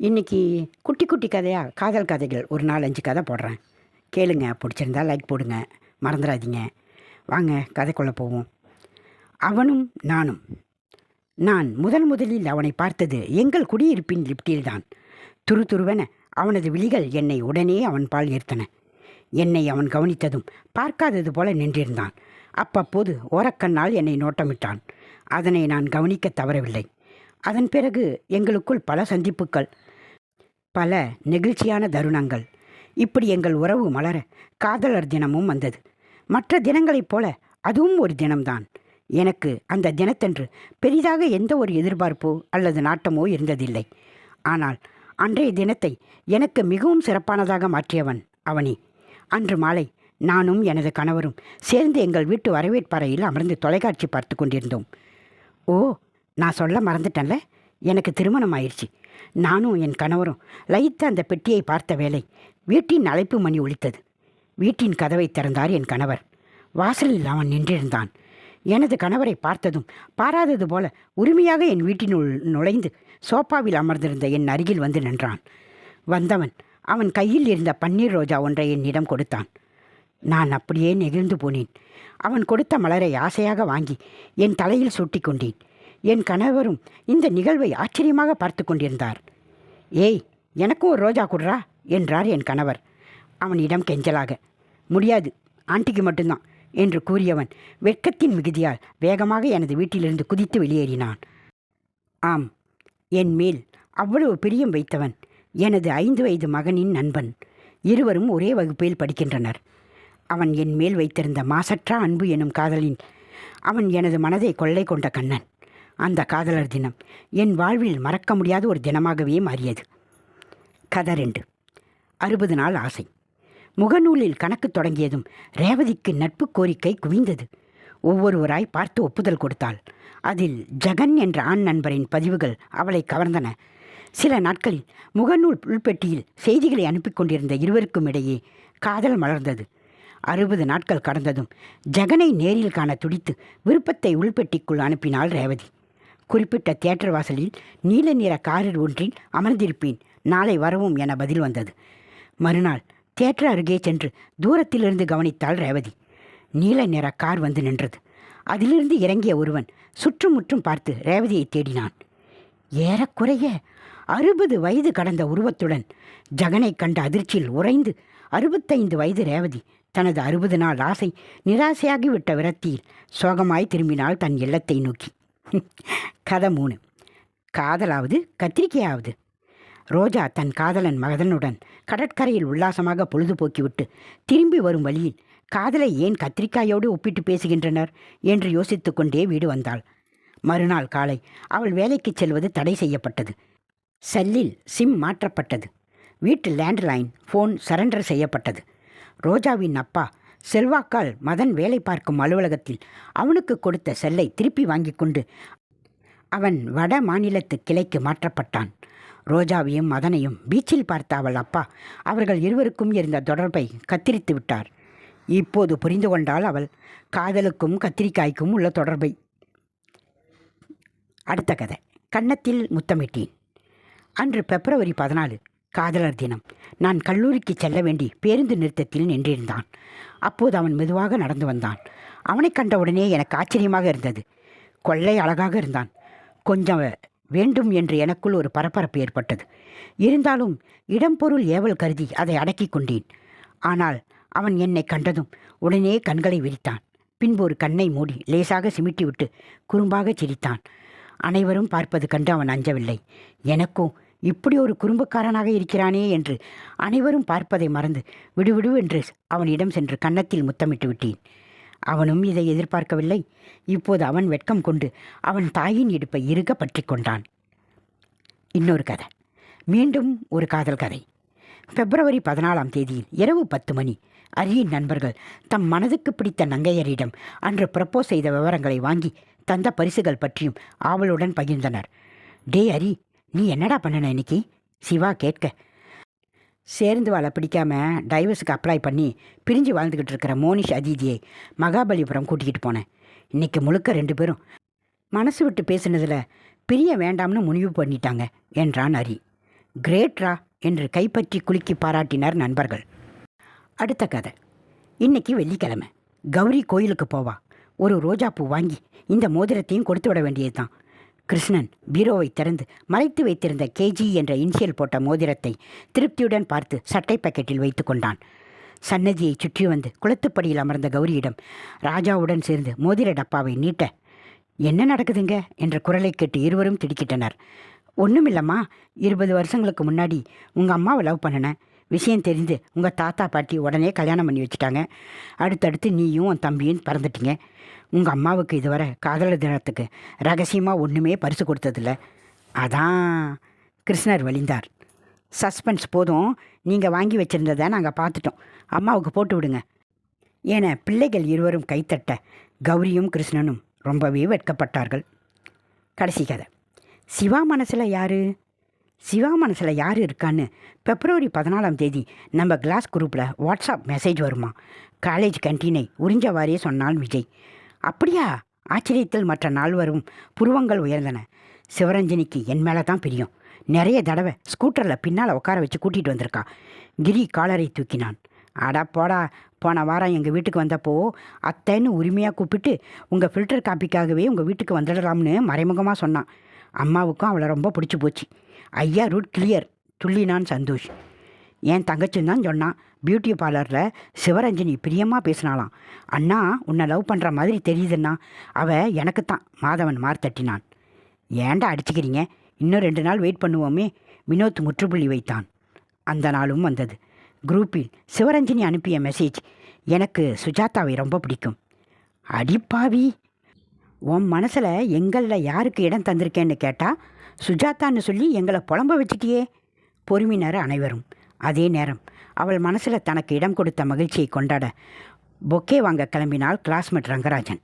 இன்றைக்கி குட்டி குட்டி கதையாக காதல் கதைகள். ஒரு நாலஞ்சு கதை போடுறேன். கேளுங்க. பிடிச்சிருந்தா லைக் போடுங்க. மறந்துடாதீங்க. வாங்க கதைக்குள்ளே போவோம். அவனும் நானும். நான் முதல் முதலில் அவனை பார்த்தது எங்கள் குடியிருப்பின் லிப்டில்தான் துரு துருவென அவனது விழிகள் என்னை உடனே அவன் பால் ஈர்த்தன. என்னை அவன் கவனித்ததும் பார்க்காதது போல நின்றிருந்தான். அப்பப்போது ஓரக்கண்ணால் என்னை நோட்டமிட்டான். அதனை நான் கவனிக்க தவறவில்லை. அதன் பிறகு எங்களுக்குள் பல சந்திப்புகள். பல நெகிழ்ச்சியான தருணங்கள். இப்படி எங்கள் உறவு மலர காதலர் தினமும் வந்தது. மற்ற தினங்களைப் போல அதுவும் ஒரு தினம்தான். எனக்கு அந்த தினத்தன்று பெரிதாக எந்த ஒரு எதிர்பார்ப்போ அல்லது நாட்டமோ இருந்ததில்லை. ஆனால் அன்றைய தினத்தை எனக்கு மிகவும் சிறப்பானதாக மாற்றியவன் அவனே. அன்று மாலை நானும் எனது கணவரும் சேர்ந்து எங்கள் வீட்டு வரவேற்பறையில் அமர்ந்து தொலைக்காட்சி பார்த்து கொண்டிருந்தோம். ஓ நான் சொல்ல மறந்துட்டேன்ல. எனக்கு திருமணம் ஆயிடுச்சு. நானும் என் கணவரும் லயித்த அந்த பெட்டியை பார்த்த வேளை வீட்டின் அழைப்பு மணி ஒழித்தது வீட்டின் கதவை திறந்தார் என் கணவர். வாசலில் அவன் நின்றிருந்தான். எனது கணவரை பார்த்ததும் பாராதது போல உரிமையாக என் வீட்டினுள் நுழைந்து சோபாவில் அமர்ந்திருந்த என் அருகில் வந்து நின்றான். வந்தவன் அவன் கையில் இருந்த பன்னீர் ரோஜா ஒன்றை என்னிடம் கொடுத்தான். நான் அப்படியே நெகிழ்ந்து போனேன். அவன் கொடுத்த மலரை ஆசையாக வாங்கி என் தலையில் சூட்டிக் கொண்டேன். என் கணவரும் இந்த நிகழ்வை ஆச்சரியமாக பார்த்து கொண்டிருந்தார். ஏய் எனக்கும் ஒரு ரோஜா கொடுறா என்றார் என் கணவர். அவனிடம் கெஞ்சலாக முடியாது ஆண்டிக்கு மட்டும்தான் என்று கூறியவன் வெட்கத்தின் மிகுதியால் வேகமாக எனது வீட்டிலிருந்து குதித்து வெளியேறினான். ஆம் என் மேல் அவ்வளவு பிரியம் வைத்தவன் எனது ஐந்து வயது மகனின் நண்பன். இருவரும் ஒரே வகுப்பில் படிக்கின்றனர். அவன் என் மேல் வைத்திருந்த மாசற்றா அன்பு எனும் காதலின் அவன் எனது மனதை கொள்ளை கொண்ட கண்ணன். அந்த காதலர் தினம். என் வாழ்வில் மறக்க முடியாத ஒரு தினமாகவே மாறியது. கதை ரெண்டு அறுபது நாள் ஆசை. முகநூலில் கணக்கு தொடங்கியதும் ரேவதிக்கு நட்பு கோரிக்கை குவிந்தது. ஒவ்வொருவராய் பார்த்து ஒப்புதல் கொடுத்தாள். அதில் ஜெகன் என்ற ஆண் நண்பரின் பதிவுகள் அவளை கவர்ந்தன. சில நாட்களில் முகநூல் உள்பெட்டியில் செய்திகளை அனுப்பி கொண்டிருந்த இருவருக்கும் இடையே காதல் மலர்ந்தது. அறுபது நாட்கள் கடந்ததும் ஜெகனை நேரில் காண துடித்து விருப்பத்தை உள்பெட்டிக்குள் அனுப்பினாள் ரேவதி. குறிப்பிட்ட தியேட்டர் வாசலில் நீல நிற காரில் ஒன்றில் அமர்ந்திருப்பேன். நாளை வரவும் என பதில் வந்தது. மறுநாள் தியேட்டர் அருகே சென்று தூரத்திலிருந்து கவனித்தாள் ரேவதி. நீல நிற கார் வந்து நின்றது. அதிலிருந்து இறங்கிய ஒருவன் சுற்றுமுற்றும் பார்த்து ரேவதியை தேடினான். ஏறக்குறைய அறுபது வயது கடந்த உருவத்துடன் ஜகனை கண்ட அதிர்ச்சியில் உறைந்து அறுபத்தைந்து வயது ரேவதி தனது அறுபது நாள் ஆசை நிராசையாகிவிட்ட விரக்தியில் சோகமாய் திரும்பினாள் தன் இல்லத்தை நோக்கி. கதை மூணு. காதலாவது கத்திரிக்கையாவது. ரோஜா தன் காதலன் மகதனுடன் கடற்கரையில் உல்லாசமாக பொழுதுபோக்கிவிட்டு திரும்பி வரும் வழியில் காதலை ஏன் கத்திரிக்காயோடு ஒப்பிட்டு பேசுகின்றனர் என்று யோசித்து கொண்டே வீடு வந்தாள். மறுநாள் காலை அவள் வேலைக்கு செல்வது தடை செய்யப்பட்டது. செல்லில் சிம் மாற்றப்பட்டது. வீட்டு லேண்ட்லைன் ஃபோன் சரண்டர் செய்யப்பட்டது. ரோஜாவின் அப்பா செல்வாக்கால் மதன் வேலை பார்க்கும் அலுவலகத்தில் அவனுக்கு கொடுத்த செல்லை திருப்பி வாங்கி கொண்டு அவன் வட மாநிலத்து கிளைக்கு மாற்றப்பட்டான். ரோஜாவையும் மதனையும் பீச்சில் பார்த்த அவள் அப்பா அவர்கள் இருவருக்கும் இருந்த தொடர்பை கத்திரித்து விட்டார். இப்போது புரிந்து கொண்டாள் அவள் காதலுக்கும் கத்திரிக்காய்க்கும் உள்ள தொடர்பை. அடுத்த கதை. கன்னத்தில் முத்தமிட்டேன். அன்று பிப்ரவரி பதினாலு காதலர் தினம். நான் கல்லூரிக்கு செல்ல வேண்டி பேருந்து நிறுத்தத்தில் நின்றிருந்தான். அப்போது அவன் மெதுவாக நடந்து வந்தான். அவனை கண்டவுடனே எனக்கு ஆச்சரியமாக இருந்தது. கொள்ளை அழகாக இருந்தான். கொஞ்சம் வேண்டும் என்று எனக்குள் ஒரு பரபரப்பு ஏற்பட்டது. இருந்தாலும் இடம்பொருள் ஏவல் கருதி அதை அடக்கிக் கொண்டேன். ஆனால் அவன் என்னை கண்டதும் உடனே கண்களை விரித்தான். பின்பு ஒரு கண்ணை மூடி லேசாக சிமிட்டிவிட்டு குறும்பாக சிரித்தான். அனைவரும் பார்ப்பது கண்டு அவன் அஞ்சவில்லை. எனக்கும் இப்படி ஒரு குறும்புக்காரனாக இருக்கிறானே என்று அனைவரும் பார்ப்பதை மறந்து விடுவிடு என்று அவனிடம் சென்று கன்னத்தில் முத்தமிட்டு விட்டேன். அவனும் இதை எதிர்பார்க்கவில்லை. இப்போது அவன் வெட்கம் கொண்டு அவன் தாயின் இடுப்பை இறுக பற்றி கொண்டான். இன்னொரு கதை. மீண்டும் ஒரு காதல் கதை. பிப்ரவரி பதினாலாம் தேதியில் இரவு பத்து மணி அரியின் நண்பர்கள் தம் மனதுக்கு பிடித்த நங்கையரிடம் அன்று ப்ரப்போஸ் செய்த விவரங்களை வாங்கி தந்த பரிசுகள் பற்றியும் ஆவலுடன் பகிர்ந்தனர். டே அரி நீ என்னடா பண்ணன இன்னைக்கு? சிவா கேட்க. சேர்ந்து வாழ பிடிக்காம டைவர்ஸுக்கு அப்ளை பண்ணி பிரிஞ்சு வாழ்ந்துக்கிட்டு இருக்கிற மோனிஷ் அதிதியை மகாபலிபுரம் கூட்டிக்கிட்டு போனேன். இன்னைக்கு முழுக்க ரெண்டு பேரும். மனசு விட்டு பேசுனதில் பிரிய வேண்டாம்னு முடிவு பண்ணிட்டாங்க என்றான் ஹரி. கிரேட்ரா என்று கைப்பற்றி குலுக்கி பாராட்டினார் நண்பர்கள். அடுத்த கதை. இன்னைக்கு வெள்ளிக்கிழமை. கௌரி கோயிலுக்கு போவா. ஒரு ரோஜாப்பூ வாங்கி இந்த மோதிரத்தையும் கொடுத்து விட வேண்டியது தான் கிருஷ்ணன் பீரோவை திறந்து மறைத்து வைத்திருந்த கேஜி என்ற இன்சியல் போட்ட மோதிரத்தை திருப்தியுடன் பார்த்து சட்டை பாக்கெட்டில் வைத்து கொண்டான். சன்னதியை சுற்றி வந்து குளத்துப்படியில் அமர்ந்த கௌரியிடம் ராஜாவுடன் சேர்ந்து மோதிர டப்பாவை நீட்ட என்ன நடக்குதுங்க? என்ற குரலை கேட்டு இருவரும் திடுக்கிட்டனர். ஒன்றுமில்லம்மா இருபது வருஷங்களுக்கு முன்னாடி உங்கள் அம்மாவை லவ் பண்ணினேன் விஷயம் தெரிந்து உங்கள் தாத்தா பாட்டி உடனே கல்யாணம் பண்ணி வச்சுட்டாங்க. அடுத்தடுத்து நீயும் உன் தம்பியும் பிறந்துட்டீங்க. உங்கள் அம்மாவுக்கு இதுவரை காதலர் தினத்துக்கு ரகசியமாக ஒன்றுமே பரிசு கொடுத்ததில்ல. அதான் கிருஷ்ணர் வழிந்தார். சஸ்பென்ஸ் போதும். நீங்கள் வாங்கி வச்சுருந்ததை நாங்கள் பார்த்துட்டோம். அம்மாவுக்கு போட்டு விடுங்க. என பிள்ளைகள் இருவரும் கைத்தட்ட கௌரியும் கிருஷ்ணனும் ரொம்பவே வெட்கப்பட்டார்கள். கடைசி கதை. சிவா மனசில் யார்? சிவா மனசில் யார் இருக்கான்னு பிப்ரவரி பதினாலாம் தேதி நம்ம கிளாஸ் குரூப்பில் வாட்ஸ்அப் மெசேஜ் வருமா? காலேஜ் கேன்டீனை உறிஞ்சவாறே சொன்னான் விஜய். அப்படியா? ஆச்சரியத்தில் மற்ற நால்வரும் புருவங்கள் உயர்ந்தன. சிவரஞ்சனிக்கு என் மேலே தான் பிரியம். நிறைய தடவை ஸ்கூட்டரில் பின்னால் உட்கார வச்சு கூட்டிகிட்டு வந்திருக்கா. கிரி காலரை தூக்கினான். அடா போடா போன வாரம் எங்கள் வீட்டுக்கு வந்தப்போ அத்தைன்னு உரிமையாக கூப்பிட்டு உங்கள் ஃபில்டர் காப்பிக்காகவே உங்கள் வீட்டுக்கு வந்துடலாம்னு மறைமுகமாக சொன்னான். அம்மாவுக்கும் அவளை ரொம்ப பிடிச்சி போச்சு. ஐயா ரூட் கிளியர் துள்ளினான் சந்தோஷ். என் தங்கச்சின்னு தான் சொன்னான். பியூட்டி பார்லரில் சிவரஞ்சனி பிரியமாக பேசினாலாம் அண்ணா உன்னை லவ் பண்ணுற மாதிரி தெரியுதுன்னா அவ எனக்குத்தான் மாதவன் மார் தட்டினான். ஏன்டா அடிச்சுக்கிறீங்க? இன்னும் ரெண்டு நாள் வெயிட் பண்ணுவோமே. வினோத் முற்றுப்புள்ளி வைத்தான். அந்த நாளும் வந்தது. குரூப்பில் சிவரஞ்சனி அனுப்பிய மெசேஜ் எனக்கு சுஜாதாவை ரொம்ப பிடிக்கும். அடிப்பாவி உன் மனசில் எங்களில் யாருக்கு இடம் தந்திருக்கேன்னு கேட்டால் சுஜாதான்னு சொல்லி எங்களை புலம்ப வச்சுட்டியே. பொறுமினர் அனைவரும். அதே நேரம் அவள் மனசில் தனக்கு இடம் கொடுத்த மகிழ்ச்சியை கொண்டாட பொக்கே வாங்க கிளம்பினாள் கிளாஸ்மேட் ரங்கராஜன்.